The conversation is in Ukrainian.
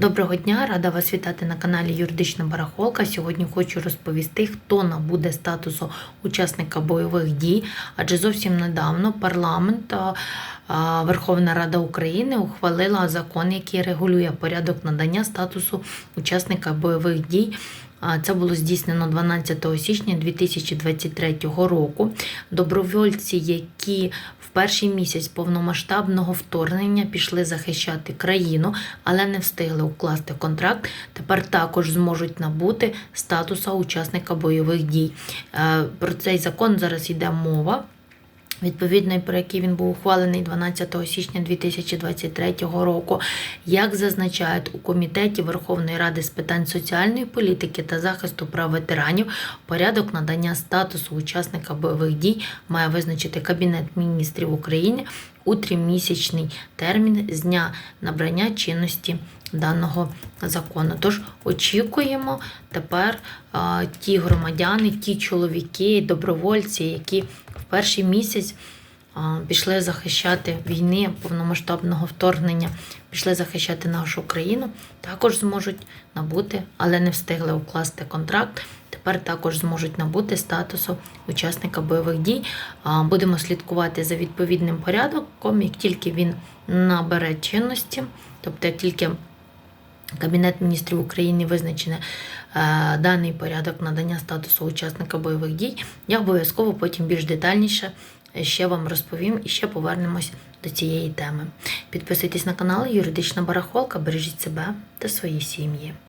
Доброго дня, рада вас вітати на каналі Юридична Барахолка. Сьогодні хочу розповісти, хто набуде статусу учасника бойових дій, адже зовсім недавно парламент Верховна Рада України ухвалила закон, який регулює порядок надання статусу учасника бойових дій. Це було здійснено 12 січня 2023 року. Добровольці, які в перший місяць повномасштабного вторгнення пішли захищати країну, але не встигли укласти контракт, тепер також зможуть набути статуса учасника бойових дій. Е, Про цей закон зараз йде мова. Відповідний, про який він був ухвалений 12 січня 2023 року, як зазначають у комітеті Верховної Ради з питань соціальної політики та захисту прав ветеранів, порядок надання статусу учасника бойових дій має визначити Кабінет міністрів України у тримісячний термін з дня набрання чинності даного закону. Тож очікуємо тепер а, ті громадяни, ті чоловіки, добровольці, які перший місяць пішли захищати війни повномасштабного вторгнення, пішли захищати нашу країну, також зможуть набути, але не встигли укласти контракт. Тепер також зможуть набути статусу учасника бойових дій. Будемо слідкувати за відповідним порядком, як тільки він набере чинності, тобто як тільки Кабінет міністрів України визначене е, даний порядок надання статусу учасника бойових дій. Я обов'язково потім більш детальніше ще вам розповім і ще повернемось до цієї теми. Підписуйтесь на канал Юридична Барахолка, бережіть себе та свої сім'ї.